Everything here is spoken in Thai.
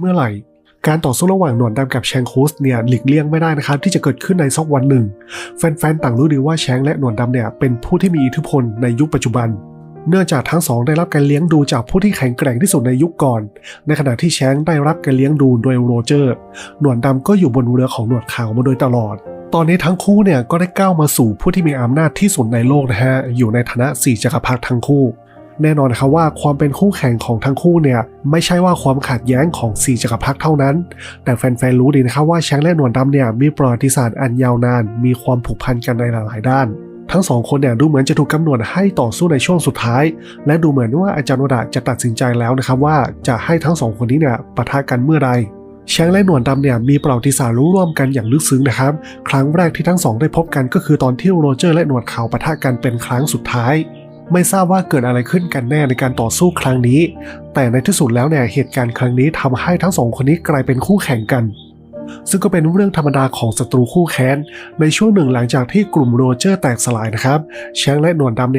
เมื่อไหร่ การต่อสู้ระหว่างหนวดดำกับแชงคูสเนี่ยหลีกเลี่ยงไม่ได้นะครับที่จะเกิดขึ้นในสักวันหนึ่ง แฟนๆต่างรู้ดีว่าแชงและหนวดดำเนี่ยเป็นผู้ที่มีอิทธิพลในยุคปัจจุบันเนื่องจากทั้งสองได้รับการเลี้ยงดูจากผู้ที่แข็งแกร่งที่สุดในยุคก่อน ในขณะที่แชงได้รับการเลี้ยงดูโดยโรเจอร์ หนวดดำก็อยู่บนเรือของหนวดขาวมาโดยตลอด ตอนนี้ทั้งคู่เนี่ยก็ได้ก้าวมาสู่ผู้ที่มีอำนาจที่สุดในโลกนะฮะ อยู่ในฐานะสี่จักรพรรดิทั้งคู่ แน่นอนนะครับว่าความเป็นคู่แข่งของทั้งคู่เนี่ยไม่ใช่ว่าความขัดแย้งของสี่จักรพรรดิเท่านั้น แต่แฟนๆรู้ดีนะครับว่าแชงและหนวดดำเนี่ยมีประวัติศาสตร์อันยาวนาน มีความผูกพันกันในหลายๆ ด้าน ทั้งสองคนเนี่ยดูเหมือนจะถูกกำหนดให้ต่อสู้ในช่วงสุดท้าย และดูเหมือนว่าอาจารย์วดาจะตัดสินใจแล้วนะครับว่าจะให้ทั้งสองคนนี้เนี่ยปะทะกันเมื่อใดแชงและหนวดดำเนี่ยมีประวัติศาสตร์รู้ร่วมกันอย่างลึกซึ้งนะครับ ครั้งแรกที่ทั้งสองได้พบกันก็คือตอนที่โรเจอร์และหนวดขาวปะทะกันเป็นครั้งสุดท้าย ไม่ทราบว่าเกิดอะไรขึ้นกันแน่ในการต่อสู้ครั้งนี้ แต่ในที่สุดแล้วเนี่ยเหตุการณ์ครั้งนี้ทำให้ทั้งสองคนนี้กลายเป็นคู่แข่งกัน ซึ่งก็เป็นเรื่องธรรมดาของศัตรูคู่แค้น ในช่วงหนึ่งหลังจากที่กลุ่มโรเจอร์แตกสลายนะครับแชงและหนวดดำเนี่ย